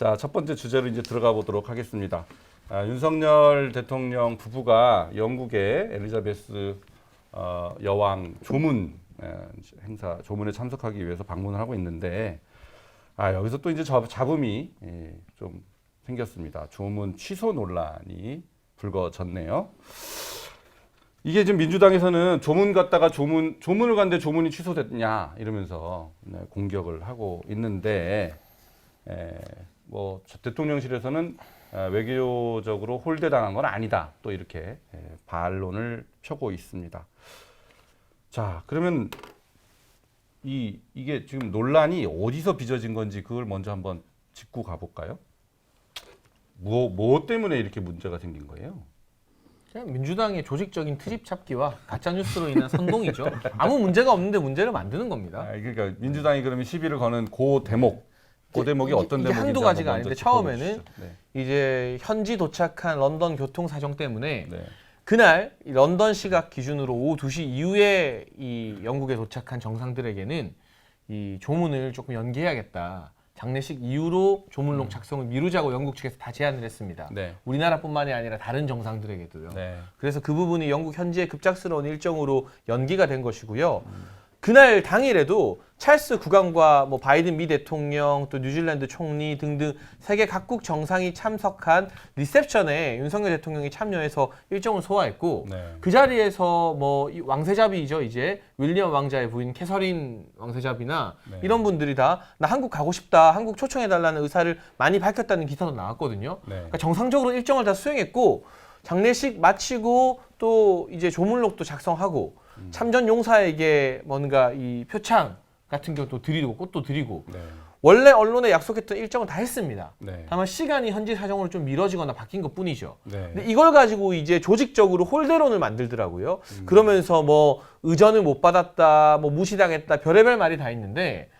자, 첫 번째 주제로 이제 들어가 보도록 하겠습니다. 아, 윤석열 대통령 부부가 영국의 엘리자베스 어, 여왕 조문 에, 행사 조문에 참석하기 위해서 방문을 하고 있는데 아, 여기서 또 이제 저- 잡음이 예, 좀 생겼습니다. 조문 취소 논란이 불거졌네요. 이게 지금 민주당에서는 조문 갔다가 조문 조문을 갔는데 조문이 취소됐냐 이러면서 네, 공격을 하고 있는데 에, 뭐 대통령실에서는 어, 외교적으로 홀대당한 건 아니다 또 이렇게 에, 반론을 펴고 있습니다. 자 그러면 이 이게 지금 논란이 어디서 빚어진 건지 그걸 먼저 한번 짚고 가볼까요? 뭐, 뭐 때문에 이렇게 문제가 생긴 거예요? 그냥 민주당의 조직적인 트집 잡기와 가짜 뉴스로 인한 선동이죠. 아무 문제가 없는데 문제를 만드는 겁니다. 아, 그러니까 민주당이 그러면 시비를 거는 그 대목, 그 대목이 이게- 어떤 대목인지 한두 가지가 한번 아닌데 처음에는 짚어보시죠. 네. 이제 현지 도착한 런던 교통 사정 때문에 네. 그날 이 런던 시각 기준으로 오후 2시 이후에 이 영국에 도착한 정상들에게는 이 조문을 조금 연기해야겠다. 장례식 이후로 조문록 작성을 미루자고 영국 측에서 다 제안을 했습니다. 네. 우리나라뿐만이 아니라 다른 정상들에게도요. 네. 그래서 그 부분이 영국 현지의 급작스러운 일정으로 연기가 된 것이고요. 그날 당일에도 찰스 국왕과 뭐 바이든 미 대통령 또 뉴질랜드 총리 등등 세계 각국 정상이 참석한 리셉션에 윤석열 대통령이 참여해서 일정을 소화했고 네. 그 자리에서 뭐이 왕세자비죠 이제 윌리엄 왕자의 부인 캐서린 왕세자비나 네. 이런 분들이 다 나 한국 가고 싶다 한국 초청해 달라는 의사를 많이 밝혔다는 기사도 나왔거든요. 네. 그러니까 정상적으로 일정을 다 수행했고 장례식 마치고 또 이제 조문록도 작성하고 음. 참전 용사에게 뭔가 이 표창 같은 경우도 드리고 꽃도 드리고 네. 원래 언론에 약속했던 일정은 다 했습니다. 네. 다만 시간이 현지 사정으로 좀 미뤄지거나 바뀐 것 뿐이죠. 네. 근데 이걸 가지고 이제 조직적으로 홀대론을 만들더라고요. 음. 그러면서 뭐 의전을 못 받았다, 뭐 무시당했다, 별의별 말이 다 있는데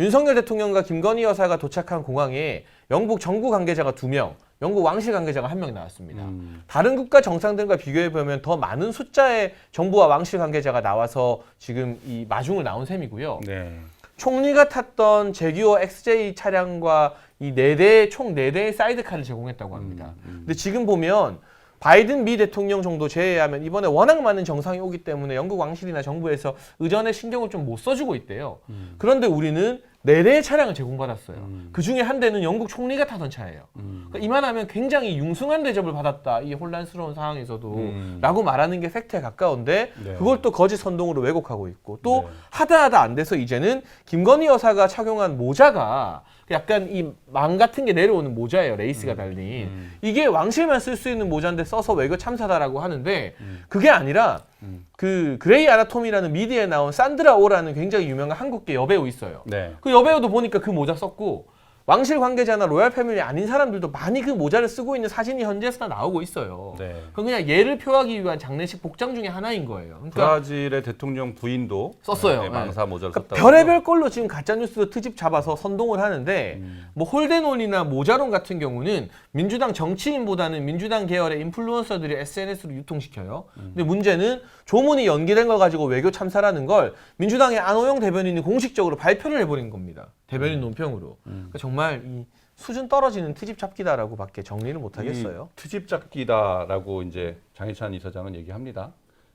윤석열 대통령과 김건희 여사가 도착한 공항에 영국 정부 관계자가 두 명, 영국 왕실 관계자가 한 명 나왔습니다. 음. 다른 국가 정상들과 비교해 보면 더 많은 숫자의 정부와 왕실 관계자가 나와서 지금 이 마중을 나온 셈이고요. 네. 총리가 탔던 제규어 XJ 차량과 이 네 대 총네 대의 사이드카를 제공했다고 합니다. 음, 음. 근데 지금 보면 바이든 미 대통령 정도 제외하면 이번에 워낙 많은 정상이 오기 때문에 영국 왕실이나 정부에서 의전에 신경을 좀 못 써주고 있대요. 음. 그런데 우리는 네 대의 차량을 제공받았어요. 음. 그 중에 한 대는 영국 총리가 타던 차예요. 음. 그러니까 이만하면 굉장히 융숭한 대접을 받았다. 이 혼란스러운 상황에서도 음. 라고 말하는 게 팩트에 가까운데 네. 그걸 또 거짓 선동으로 왜곡하고 있고 또 네. 하다 하다 안 돼서 이제는 김건희 여사가 착용한 모자가 약간 이 망 같은 게 내려오는 모자예요. 레이스가 달린. 음. 이게 왕실만 쓸 수 있는 모자인데 써서 외교 참사다라고 하는데 음. 그게 아니라 음. 그 그레이 아나토미라는 미디어에 나온 산드라 오라는 굉장히 유명한 한국계 여배우 있어요. 네. 그 여배우도 보니까 그 모자 썼고 왕실 관계자나 로얄 패밀리 아닌 사람들도 많이 그 모자를 쓰고 있는 사진이 현지에서 다 나오고 있어요. 네. 그건 그냥 얘를 표하기 위한 장례식 복장 중에 하나인 거예요. 그러니까 브라질의 대통령 부인도 썼어요. 네, 망사 모자를 그러니까 썼다고. 별의별 걸로 지금 가짜 뉴스 트집 잡아서 선동을 하는데 음. 뭐 홀대논이나 모자론 같은 경우는 민주당 정치인보다는 민주당 계열의 인플루언서들이 SNS로 유통시켜요. 음. 근데 문제는 조문이 연기된 걸 가지고 외교 참사라는 걸 민주당의 안호영 대변인이 공식적으로 발표를 해버린 겁니다. 대변인 논평으로. 음. 그러니까 정말 이 수준 떨어지는 트집 잡기다라고밖에 정리를 못 하겠어요. 이 트집 잡기다라고 이제 장희찬 이사장은 얘기합니다.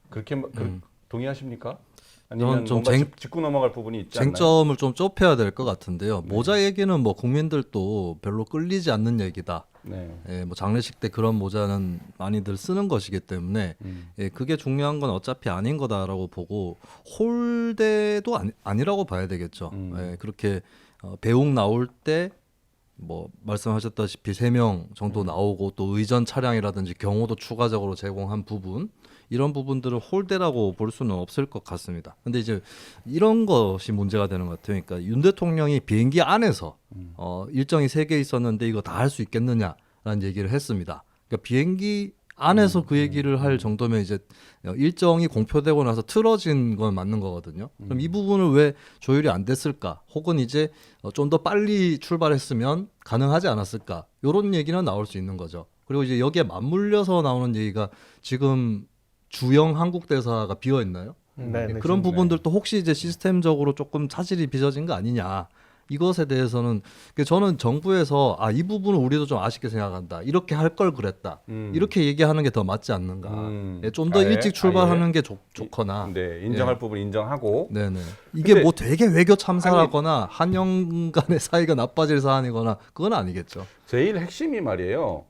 그렇게 마- 그, 동의하십니까? 아니면 좀 뭔가 쟁- 짚- 짚고 넘어갈 부분이 있지 않나요? 쟁점을 좀 좁혀야 될 것 같은데요. 네. 모자 얘기는 뭐 국민들도 별로 끌리지 않는 얘기다. 네. 예, 뭐 장례식 때 그런 모자는 많이들 쓰는 것이기 때문에 음. 예, 그게 중요한 건 어차피 아닌 거다라고 보고 홀대도 아니, 아니라고 봐야 되겠죠. 음. 예, 그렇게 어, 배웅 나올 때 뭐 말씀하셨다시피 세 명 정도 음. 나오고 또 의전 차량이라든지 경호도 추가적으로 제공한 부분 이런 부분들을 홀대라고 볼 수는 없을 것 같습니다. 근데 이제 이런 것이 문제가 되는 것 같아요. 그러니까 윤 대통령이 비행기 안에서 음. 어, 일정이 세 개 있었는데 이거 다 할 수 있겠느냐라는 얘기를 했습니다. 그러니까 비행기 안에서 음, 그 얘기를 할 정도면 이제 어, 일정이 공표되고 나서 틀어진 건 맞는 거거든요. 그럼 음. 이 부분을 왜 조율이 안 됐을까? 혹은 이제 어, 좀더 빨리 출발했으면 가능하지 않았을까? 이런 얘기는 나올 수 있는 거죠. 그리고 이제 여기에 맞물려서 나오는 얘기가 지금 주영 한국 대사가 비어 있나요? 네, 네, 그런 부분들도 혹시 이제 시스템적으로 조금 차질이 빚어진 거 아니냐 이것에 대해서는 그 저는 정부에서 아 이 부분은 우리도 좀 아쉽게 생각한다 이렇게 할 걸 그랬다 음. 이렇게 얘기하는 게 더 맞지 않는가 음. 좀더 아예, 일찍 출발하는 아예. 게 좋, 좋거나 네, 인정할 부분 인정하고 네네 이게 근데- 뭐 되게 외교 참사하거나 한영 간의 사이가 나빠질 사안이거나 그건 아니겠죠. 제일 핵심이 말이에요.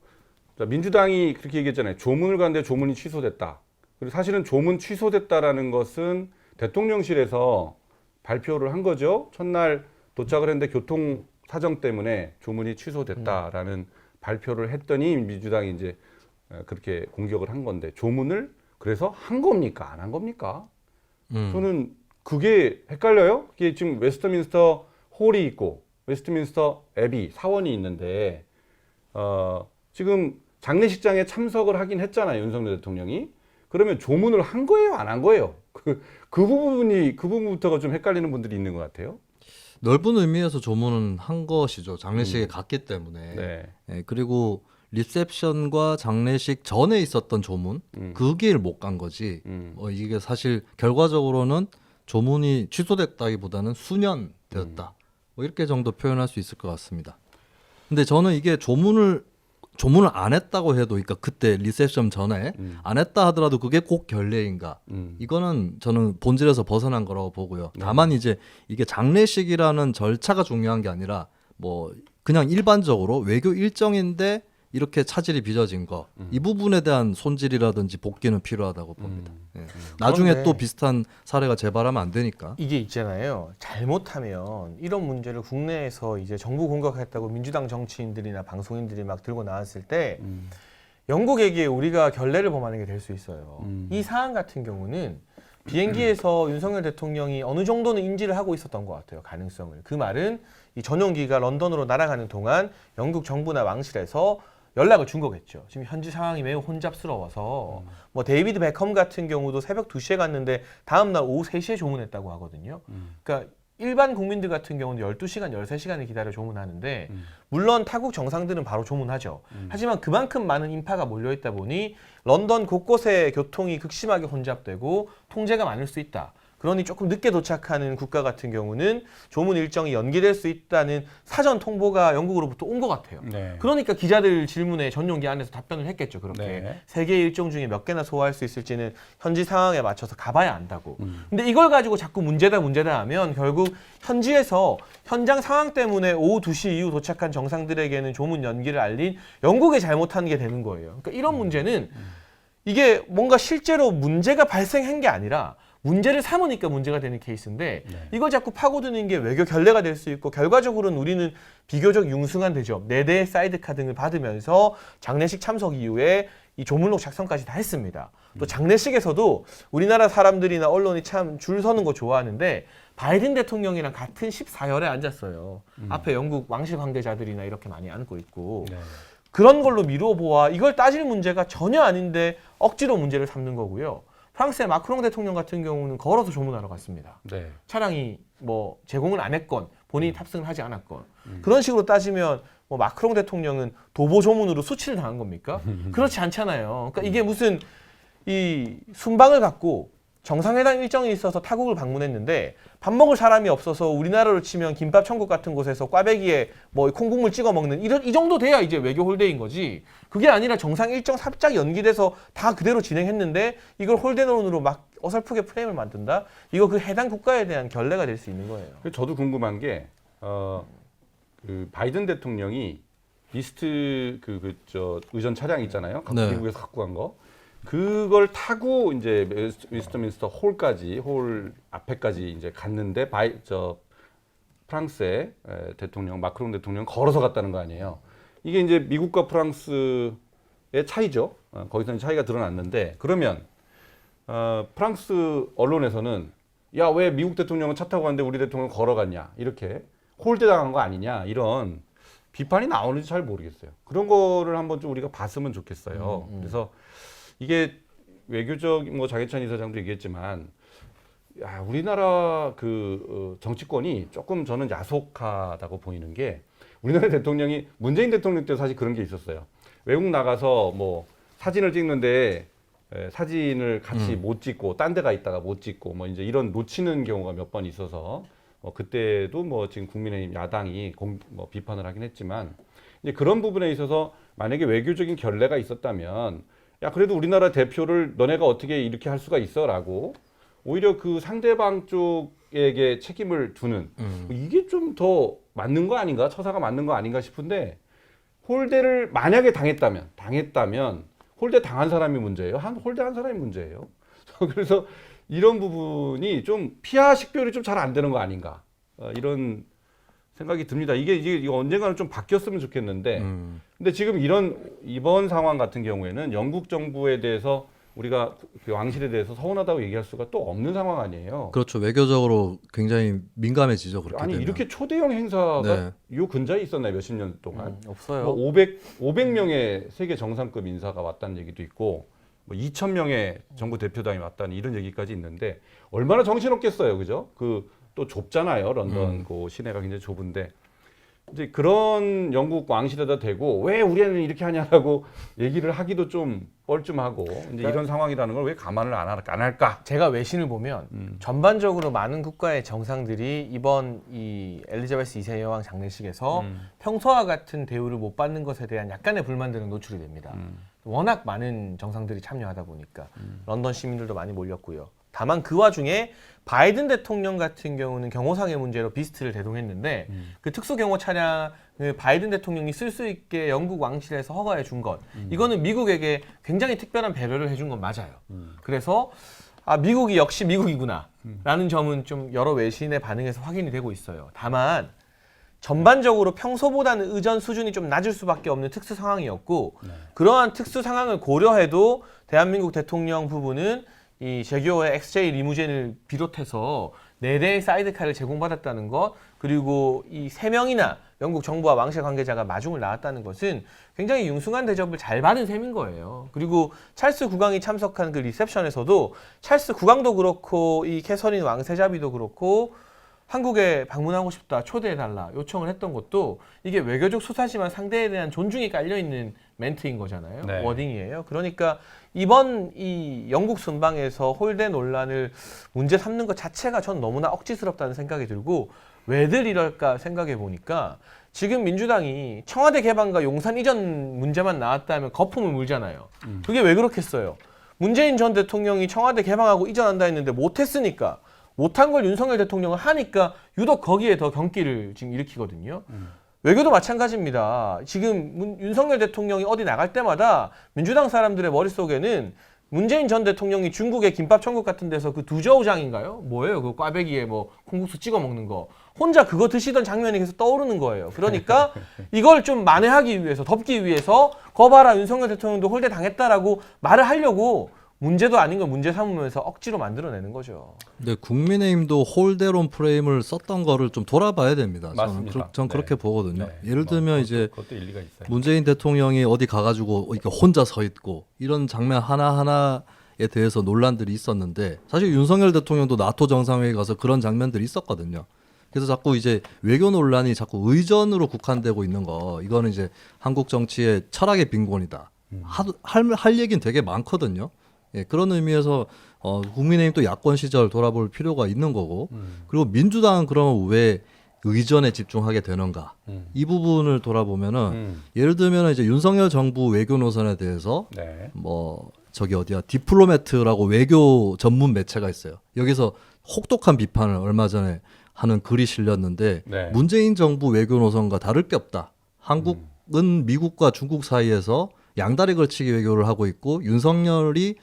자, 민주당이 그렇게 얘기했잖아요. 조문을 갔는데 조문이 취소됐다. 그리고 사실은 조문 취소됐다라는 것은 대통령실에서 발표를 한 거죠. 첫날 도착을 했는데 교통 사정 때문에 조문이 취소됐다라는 발표를 했더니 민주당이 이제 어, 그렇게 공격을 한 건데 조문을 그래서 한 겁니까 안 한 겁니까? 음. 저는 그게 헷갈려요. 그게 지금 웨스트민스터 홀이 있고 웨스트민스터 앱이 사원이 있는데 어, 지금 장례식장에 참석을 하긴 했잖아요 윤석열 대통령이. 그러면 조문을 한 거예요, 안 한 거예요? 그, 그 부분이 그 부분부터가 좀 헷갈리는 분들이 있는 것 같아요. 넓은 의미에서 조문은 한 것이죠. 장례식에 갔기 때문에. 음. 네. 예, 그리고 리셉션과 장례식 전에 있었던 조문 음. 그 길 못 간 거지. 음. 어, 이게 사실 결과적으로는 조문이 취소됐다기보다는 수년 되었다. 음. 뭐 이렇게 정도 표현할 수 있을 것 같습니다. 근데 저는 이게 조문을 조문을 안 했다고 해도 그러니까 그때 리셉션 전에 음. 안 했다 하더라도 그게 꼭 결례인가? 음. 이거는 저는 본질에서 벗어난 거라고 보고요. 네. 다만 이제 이게 장례식이라는 절차가 중요한 게 아니라 뭐 그냥 일반적으로 외교 일정인데 이렇게 차질이 빚어진 거 이 부분에 대한 손질이라든지 복귀는 필요하다고 봅니다. 음. 예. 나중에 그런데- 또 비슷한 사례가 재발하면 안 되니까. 이게 있잖아요. 잘못하면 이런 문제를 국내에서 이제 정부 공격했다고 민주당 정치인들이나 방송인들이 막 들고 나왔을 때 음. 영국에게 우리가 결례를 범하는 게 될 수 있어요. 음. 이 사안 같은 경우는 비행기에서 윤석열 대통령이 어느 정도는 인지를 하고 있었던 것 같아요. 가능성을. 그 말은 이 전용기가 런던으로 날아가는 동안 영국 정부나 왕실에서 연락을 준 거겠죠. 지금 현지 상황이 매우 혼잡스러워서 뭐 데이비드 베컴 같은 경우도 새벽 2시에 갔는데 다음 날 오후 3시에 조문했다고 하거든요. 음. 그러니까 일반 국민들 같은 경우는 12시간, 13시간을 기다려 조문하는데 음. 물론 타국 정상들은 바로 조문하죠. 하지만 그만큼 많은 인파가 몰려 있다 보니 런던 곳곳에 교통이 극심하게 혼잡되고 통제가 많을 수 있다. 그러니 조금 늦게 도착하는 국가 같은 경우는 조문 일정이 연기될 수 있다는 사전 통보가 영국으로부터 온 것 같아요. 네. 그러니까 기자들 질문에 전용기 안에서 답변을 했겠죠. 그렇게 네. 세개 일정 중에 몇 개나 소화할 수 있을지는 현지 상황에 맞춰서 가봐야 안다고. 음. 근데 이걸 가지고 자꾸 문제다 문제다 하면 결국 현지에서 현장 상황 때문에 오후 2시 이후 도착한 정상들에게는 조문 연기를 알린 영국이 잘못한 게 되는 거예요. 그러니까 이런 문제는 이게 뭔가 실제로 문제가 발생한 게 아니라 문제를 삼으니까 문제가 되는 케이스인데 네. 이걸 자꾸 파고드는 게 외교 결례가 될 수 있고 결과적으로는 우리는 비교적 융승한 대접 네 대의 사이드카 등을 받으면서 장례식 참석 이후에 이 조문록 작성까지 다 했습니다. 또 장례식에서도 우리나라 사람들이나 언론이 참 줄 서는 거 좋아하는데 바이든 대통령이랑 같은 14열에 앉았어요. 앞에 영국 왕실 관계자들이나 이렇게 많이 앉고 있고 네. 그런 걸로 미루어 보아 이걸 따질 문제가 전혀 아닌데 억지로 문제를 삼는 거고요. 프랑스의 마크롱 대통령 같은 경우는 걸어서 조문하러 갔습니다. 네. 차량이 뭐 제공을 안 했건 본인이 탑승을 하지 않았건 그런 식으로 따지면 뭐 마크롱 대통령은 도보 조문으로 수치를 당한 겁니까? 그렇지 않잖아요. 그러니까 이게 무슨 이 순방을 갖고 정상회담 일정이 있어서 타국을 방문했는데 밥 먹을 사람이 없어서 우리나라로 치면 김밥 천국 같은 곳에서 꽈배기에 뭐 콩국물 찍어 먹는 이런 이 정도 돼야 이제 외교 홀대인 거지. 그게 아니라 정상 일정 살짝 연기돼서 다 그대로 진행했는데 이걸 홀대론으로 막 어설프게 프레임을 만든다. 이거 그 해당 국가에 대한 결례가 될 수 있는 거예요. 그래서 저도 궁금한 게 어, 그 바이든 대통령이 리스트 그 그 저 의전 차량 있잖아요. 네. 미국에서 갖고 간 거. 그걸 타고 이제 웨스트- 웨스트민스터 홀까지 홀 앞에까지 이제 갔는데 바이 저 프랑스의 에, 대통령 마크롱 대통령 걸어서 갔다는 거 아니에요. 이게 이제 미국과 프랑스의 차이죠. 어, 거기서는 차이가 드러났는데 그러면 어, 프랑스 언론에서는 야 왜 미국 대통령은 차 타고 갔는데 우리 대통령은 걸어갔냐 이렇게 홀대 당한 거 아니냐 이런 비판이 나오는지 잘 모르겠어요. 그런 거를 한번 좀 우리가 봤으면 좋겠어요. 그래서 이게 외교적 뭐 장해찬 이사장도 얘기했지만 야 우리나라 그 어, 정치권이 조금 저는 야속하다고 보이는 게 우리나라 대통령이 문재인 대통령 때 사실 그런 게 있었어요. 외국 나가서 뭐 사진을 찍는데 에, 사진을 같이 못 찍고 딴 데가 있다가 못 찍고 뭐 이제 이런 놓치는 경우가 몇 번 있어서 어, 그때도 뭐 지금 국민의힘 야당이 공, 뭐 비판을 하긴 했지만 이제 그런 부분에 있어서 만약에 외교적인 결례가 있었다면 야 그래도 우리나라 대표를 너네가 어떻게 이렇게 할 수가 있어라고 오히려 그 상대방 쪽에게 책임을 두는 음. 이게 좀 더 맞는 거 아닌가? 처사가 맞는 거 아닌가 싶은데 홀대를 만약에 당했다면 당했다면 홀대 당한 사람이 문제예요? 한 홀대 한 사람이 문제예요? 그래서 이런 부분이 좀 피하 식별이 좀 잘 안 되는 거 아닌가? 어, 이런 생각이 듭니다 이게 이게 이거 언젠가는 좀 바뀌었으면 좋겠는데 음. 근데 지금 이런 이번 상황 같은 경우에는 영국 정부에 대해서 우리가 그 왕실에 대해서 서운하다고 얘기할 수가 또 없는 상황 아니에요. 그렇죠. 외교적으로 굉장히 민감해지죠. 그렇게 아니 되면. 이렇게 초대형 행사가 네. 요 근자에 있었나요 몇십 년 동안? 음, 없어요. 뭐 500, 500명의 세계 정상급 인사가 왔다는 얘기도 있고 뭐 2천 명의 정부 대표단이 왔다는 이런 얘기까지 있는데 얼마나 정신없겠어요, 그죠? 그 또 좁잖아요, 런던 음. 그 시내가 굉장히 좁은데 이제 그런 영국 왕실에다 대고 왜 우리는 이렇게 하냐라고 얘기를 하기도 좀 뻘쭘하고 이제 이런 상황이라는 걸 왜 감안을 안, 할- 안 할까? 제가 외신을 보면 음. 전반적으로 많은 국가의 정상들이 이번 이 엘리자베스 2세 여왕 장례식에서 음. 평소와 같은 대우를 못 받는 것에 대한 약간의 불만들은 노출이 됩니다. 음. 워낙 많은 정상들이 참여하다 보니까 런던 시민들도 많이 몰렸고요. 다만 그 와중에 바이든 대통령 같은 경우는 경호상의 문제로 비스트를 대동했는데 음. 그 특수 경호 차량을 바이든 대통령이 쓸 수 있게 영국 왕실에서 허가해 준 것. 이거는 미국에게 굉장히 특별한 배려를 해준 건 맞아요. 음. 그래서 아 미국이 역시 미국이구나라는 점은 좀 여러 외신의 반응에서 확인이 되고 있어요. 다만 전반적으로 평소보다는 의전 수준이 좀 낮을 수밖에 없는 특수 상황이었고 그러한 특수 상황을 고려해도 대한민국 대통령 부부는 이 제규어의 XJ 리무진을 비롯해서 네 대의 사이드카를 제공받았다는 것 그리고 이 세 명이나 영국 정부와 왕실 관계자가 마중을 나왔다는 것은 굉장히 융숭한 대접을 잘 받은 셈인 거예요. 그리고 찰스 국왕이 참석한 그 리셉션에서도 찰스 국왕도 그렇고 이 캐서린 왕세자비도 그렇고 한국에 방문하고 싶다 초대해달라 요청을 했던 것도 이게 외교적 수사지만 상대에 대한 존중이 깔려 있는 멘트인 거잖아요 네. 워딩이에요 그러니까 이번 이 영국 순방에서 홀대 논란을 문제 삼는 것 자체가 전 너무나 억지스럽다는 생각이 들고 왜들 이럴까 생각해 보니까 지금 민주당이 청와대 개방과 용산 이전 문제만 나왔다면 거품을 물잖아요. 그게 왜 그렇겠어요? 문재인 전 대통령이 청와대 개방하고 이전한다 했는데 못했으니까 못한 걸 윤석열 대통령은 하니까 유독 거기에 더 경기를 지금 일으키거든요. 외교도 마찬가지입니다. 지금 문- 윤석열 대통령이 어디 나갈 때마다 민주당 사람들의 머릿속에는 문재인 전 대통령이 중국의 김밥 천국 같은 데서 그 두저우장인가요? 뭐예요? 그 꽈배기에 뭐 콩국수 찍어 먹는 거. 혼자 그거 드시던 장면이 계속 떠오르는 거예요. 그러니까 이걸 좀 만회하기 위해서 덮기 위해서 거봐라 윤석열 대통령도 홀대 당했다라고 말을 하려고 문제도 아닌 걸 문제 삼으면서 억지로 만들어내는 거죠. 근데 국민의힘도 홀대론 프레임을 썼던 거를 좀 돌아봐야 됩니다. 저는, 맞습니다. 그, 전 네. 그렇게 보거든요. 네. 예를 뭐 들면 그것도- 이제 그것도 일리가 있어요. 문재인 대통령이 어디 가가지고 이렇게 혼자 서 있고 이런 장면 하나 하나에 대해서 논란들이 있었는데 사실 윤석열 대통령도 나토 정상회의 가서 그런 장면들이 있었거든요. 그래서 자꾸 이제 외교 논란이 자꾸 의전으로 국한되고 있는 거 이거는 이제 한국 정치의 철학의 빈곤이다. 하, 할, 할 얘기는 되게 많거든요. 예, 그런 의미에서 어, 국민의힘 또 야권 시절 돌아볼 필요가 있는 거고 음. 그리고 민주당은 그러면 왜 의전에 집중하게 되는가 음. 이 부분을 돌아보면은 음. 예를 들면 이제 윤석열 정부 외교 노선에 대해서 네. 뭐 저기 어디야 디플로매트라고 외교 전문 매체가 있어요. 여기서 혹독한 비판을 얼마 전에 하는 글이 실렸는데 네. 문재인 정부 외교 노선과 다를 게 없다. 한국은 미국과 중국 사이에서 양다리 걸치기 외교를 하고 있고 윤석열이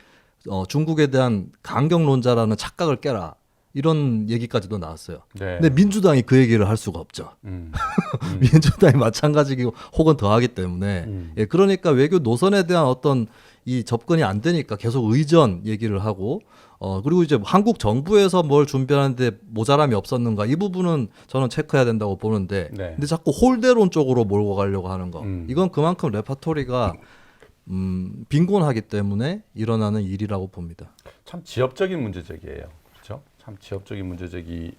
어, 중국에 대한 강경론자라는 착각을 깨라. 이런 얘기까지도 나왔어요. 네. 근데 민주당이 그 얘기를 할 수가 없죠. 음. 민주당이 마찬가지고 혹은 더하기 때문에 음. 예, 그러니까 외교 노선에 대한 어떤 이 접근이 안 되니까 계속 의전 얘기를 하고 어 그리고 이제 한국 정부에서 뭘 준비하는데 모자람이 없었는가 이 부분은 저는 체크해야 된다고 보는데 네. 근데 자꾸 홀대론 쪽으로 몰고 가려고 하는 거 음. 이건 그만큼 레파토리가 음 빈곤하기 때문에 일어나는 일이라고 봅니다. 참 지엽적인 문제 제기예요. 그렇죠? 참 지엽적인 문제 제기인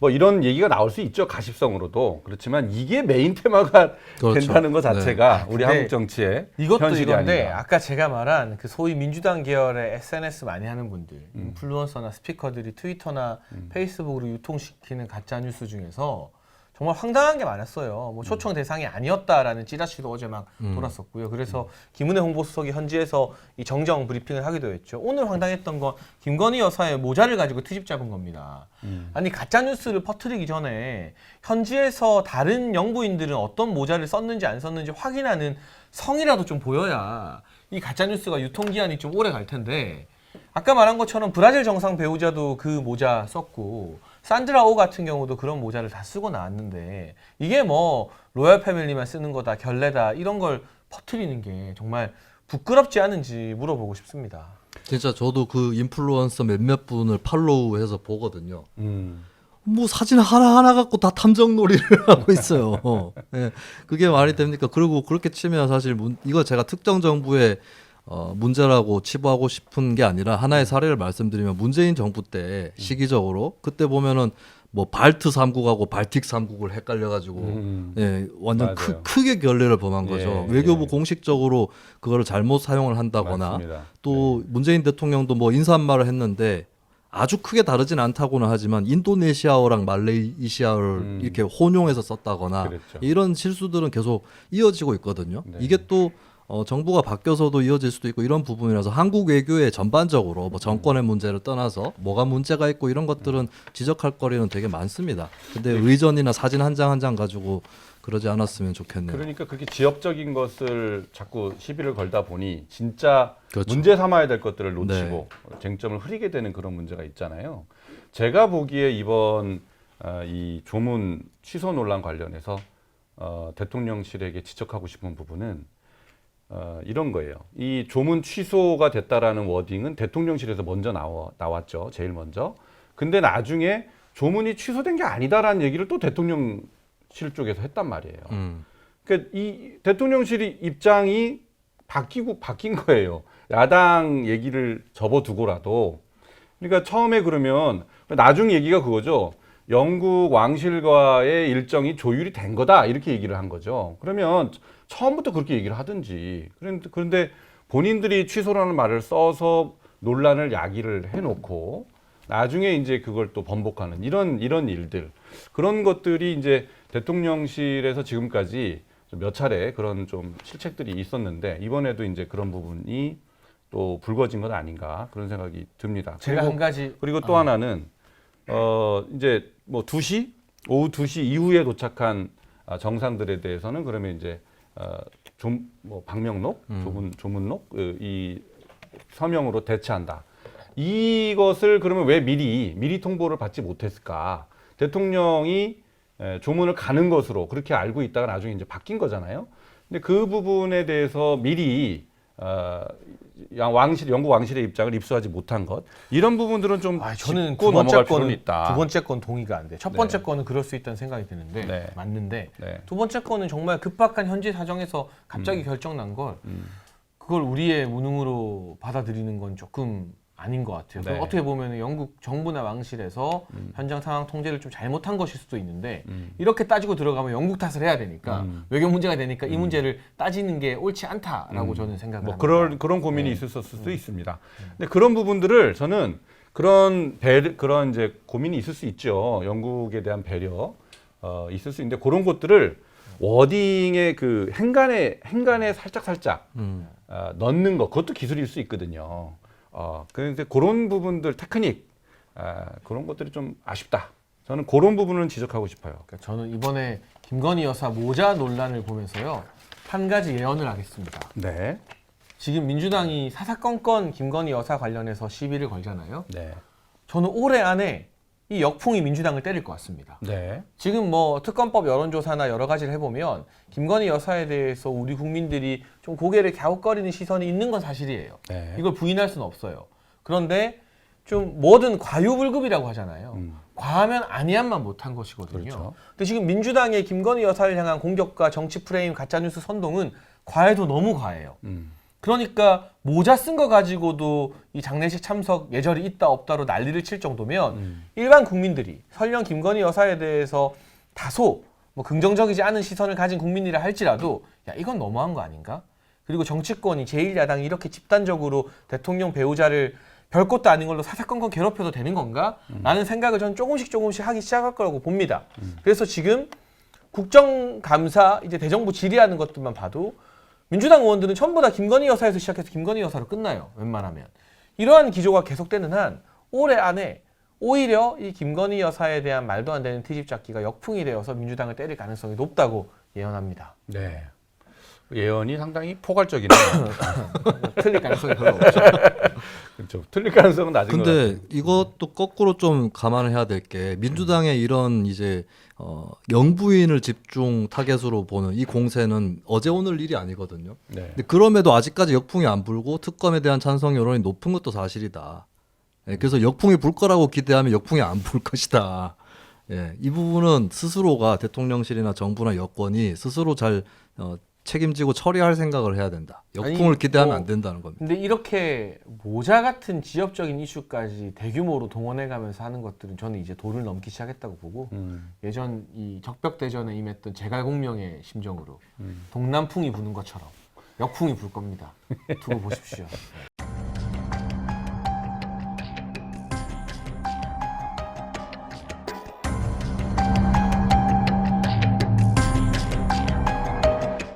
뭐 이런 얘기가 나올 수 있죠 가십성으로도 그렇지만 이게 메인 테마가 그렇죠. 된다는 것 자체가 우리 근데 한국 정치의 이것도 현실이 이건데 아닌가. 아까 제가 말한 그 소위 민주당 계열의 SNS 많이 하는 분들, 음. 인플루언서나 스피커들이 트위터나 페이스북으로 유통시키는 가짜 뉴스 중에서 정말 황당한 게 많았어요. 뭐 음. 초청 대상이 아니었다라는 찌라시도 어제 막 돌았었고요. 그래서 김은혜 홍보수석이 현지에서 이 정정 브리핑을 하기도 했죠. 오늘 황당했던 건 김건희 여사의 모자를 가지고 트집 잡은 겁니다. 음. 아니 가짜 뉴스를 퍼뜨리기 전에 현지에서 다른 영부인들은 어떤 모자를 썼는지 안 썼는지 확인하는 성이라도 좀 보여야 이 가짜 뉴스가 유통 기한이 좀 오래 갈 텐데 아까 말한 것처럼 브라질 정상 배우자도 그 모자 썼고 산드라 오 같은 경우도 그런 모자를 다 쓰고 나왔는데 이게 뭐 로얄 패밀리만 쓰는 거다 결례다 이런 걸 퍼뜨리는 게 정말 부끄럽지 않은지 물어보고 싶습니다. 진짜 저도 그 인플루언서 몇몇 분을 팔로우해서 보거든요. 음. 뭐 사진 하나 하나 갖고 다 탐정놀이를 하고 있어요. 예, 그게 말이 됩니까? 그리고 그렇게 치면 사실 문, 이거 제가 특정 정부의 어, 문제라고 치부하고 싶은 게 아니라 하나의 사례를 말씀드리면 문재인 정부 때 시기적으로 그때 보면은 뭐 발트 3국하고 발틱 3국을 헷갈려가지고 음. 예, 완전 맞아요. 크, 크게 결례를 범한 거죠. 예, 외교부 예. 공식적으로 그거를 잘못 사용을 한다거나 맞습니다. 또 문재인 대통령도 뭐 인사말을 했는데 아주 크게 다르진 않다고는 하지만 인도네시아어랑 말레이시아어를 음. 이렇게 혼용해서 썼다거나 그랬죠. 이런 실수들은 계속 이어지고 있거든요. 네. 이게 또 어, 정부가 바뀌어서도 이어질 수도 있고 이런 부분이라서 한국 외교의 전반적으로 뭐 정권의 문제를 떠나서 뭐가 문제가 있고 이런 것들은 지적할 거리는 되게 많습니다. 근데 네. 의전이나 사진 한 장 한 장 가지고 그러지 않았으면 좋겠네요. 그러니까 그렇게 지역적인 것을 자꾸 시비를 걸다 보니 진짜 그렇죠. 문제 삼아야 될 것들을 놓치고 쟁점을 흐리게 되는 그런 문제가 있잖아요. 제가 보기에 이번 어, 이 조문 취소 논란 관련해서 어, 대통령실에게 지적하고 싶은 부분은 어, 이런 거예요. 이 조문 취소가 됐다라는 워딩은 대통령실에서 먼저 나와, 나왔죠. 제일 먼저. 근데 나중에 조문이 취소된 게 아니다라는 얘기를 또 대통령실 쪽에서 했단 말이에요. 음. 그러니까 이 대통령실이 입장이 바뀌고 바뀐 거예요. 야당 얘기를 접어두고라도. 그러니까 처음에 그러면 나중 얘기가 그거죠. 영국 왕실과의 일정이 조율이 된 거다 이렇게 얘기를 한 거죠. 그러면 처음부터 그렇게 얘기를 하든지. 그런데, 그런데 본인들이 취소라는 말을 써서 논란을 야기를 해놓고 나중에 이제 그걸 또 번복하는 이런 이런 일들 그런 것들이 이제 대통령실에서 지금까지 좀몇 차례 그런 좀 실책들이 있었는데 이번에도 이제 그런 부분이 또 불거진 것 아닌가 그런 생각이 듭니다. 제가 그리고 한 가지 그리고 또 하나는 어 이제 뭐 2시 오후 2시 이후에 도착한 아, 정상들에 대해서는 그러면 이제 어 좀 뭐 방명록 조문 조문록 그, 이 서명으로 대체한다. 이것을 그러면 왜 미리 미리 통보를 받지 못했을까? 대통령이 에, 조문을 가는 것으로 그렇게 알고 있다가 나중에 이제 바뀐 거잖아요. 근데 그 부분에 대해서 미리 어, 양- 왕실 영국 왕실의 입장을 입수하지 못한 것 이런 부분들은 좀 아, 저는 짚고 두 번째 넘어갈 필요는 건은 있다. 두 번째 건 동의가 안 돼. 첫 네. 번째 건은 그럴 수 있다는 생각이 드는데 네. 맞는데 네. 두 번째 건은 정말 급박한 현지 사정에서 음. 갑자기 결정 난 걸 그걸 우리의 무능으로 받아들이는 건 조금 아닌 것 같아요. 네. 음. 어떻게 보면 영국 정부나 왕실에서 현장 상황 통제를 좀 잘못한 것일 수도 있는데 음. 이렇게 따지고 들어가면 영국 탓을 해야 되니까 외교 문제가 되니까 이 문제를 따지는 게 옳지 않다라고 저는 생각을 음. 뭐 합니다. 그런 그런 고민이 있었을 수도 있습니다. 근데 그런 부분들을 저는 그런 배 그런 이제 고민이 있을 수 있죠. 영국에 대한 배려 어, 있을 수 있는데 그런 것들을 워딩의 그 행간에 행간에 살짝 살짝 음. 어, 넣는 것 그것도 기술일 수 있거든요. 어, 그런데 그런 부분들 테크닉 아, 그런 것들이 좀 아쉽다. 저는 그런 부분은 지적하고 싶어요. 그러니까 저는 이번에 김건희 여사 모자 논란을 보면서요 한 가지 예언을 하겠습니다. 네, 지금 민주당이 사사건건 김건희 여사 관련해서 시비를 걸잖아요. 네, 저는 올해 안에 이 역풍이 민주당을 때릴 것 같습니다. 네, 지금 뭐 특검법 여론조사나 여러 가지를 해보면 김건희 여사에 대해서 우리 국민들이 좀 고개를 갸웃거리는 시선이 있는 건 사실이에요. 네. 이걸 부인할 수는 없어요. 그런데 좀 뭐든 과유불급이라고 하잖아요. 음. 과하면 아니한만 못한 것이거든요. 그렇죠. 근데 지금 민주당의 김건희 여사를 향한 공격과 정치 프레임 가짜뉴스 선동은 과해도 너무 과해요. 음, 그러니까 모자 쓴 거 가지고도 이 장례식 참석 예절이 있다 없다로 난리를 칠 정도면 음. 일반 국민들이 설령 김건희 여사에 대해서 다소 뭐 긍정적이지 않은 시선을 가진 국민이라 할지라도 야 이건 너무한 거 아닌가? 그리고 정치권이 제1야당이 이렇게 집단적으로 대통령 배우자를 별 것도 아닌 걸로 사사건건 괴롭혀도 되는 건가? 라는 생각을 저는 조금씩 조금씩 하기 시작할 거라고 봅니다. 그래서 지금 국정감사 이제 대정부 질의하는 것들만 봐도 민주당 의원들은 전부 다 김건희 여사에서 시작해서 김건희 여사로 끝나요. 웬만하면. 이러한 기조가 계속되는 한 올해 안에 오히려 이 김건희 여사에 대한 말도 안 되는 트집 잡기가 역풍이 되어서 민주당을 때릴 가능성이 높다고 예언합니다. 네. 예언이 상당히 포괄적이네요. 틀릴 가능성이 별로 없죠. 그렇죠. 틀릴 가능성은 낮은 것 같아요. 근데 이것도 거꾸로 좀 감안을 해야 될 게 민주당의 이런 이제 어, 영부인을 집중 타겟으로 보는 이 공세는 어제 오늘 일이 아니거든요. 네. 근데 그럼에도 아직까지 역풍이 안 불고 특검에 대한 찬성 여론이 높은 것도 사실이다. 예, 그래서 역풍이 불 거라고 기대하면 역풍이 안 불 것이다. 예, 이 부분은 스스로가 대통령실이나 정부나 여권이 스스로 잘 어, 책임지고 처리할 생각을 해야 된다. 역풍을 아니, 기대하면 뭐 안 된다는 겁니다. 근데 이렇게 모자 같은 지역적인 이슈까지 대규모로 동원해가면서 하는 것들은 저는 이제 도를 넘기 시작했다고 보고 음. 예전 이 적벽대전에 임했던 제갈공명의 심정으로 음. 동남풍이 부는 것처럼 역풍이 불 겁니다. 두고 보십시오.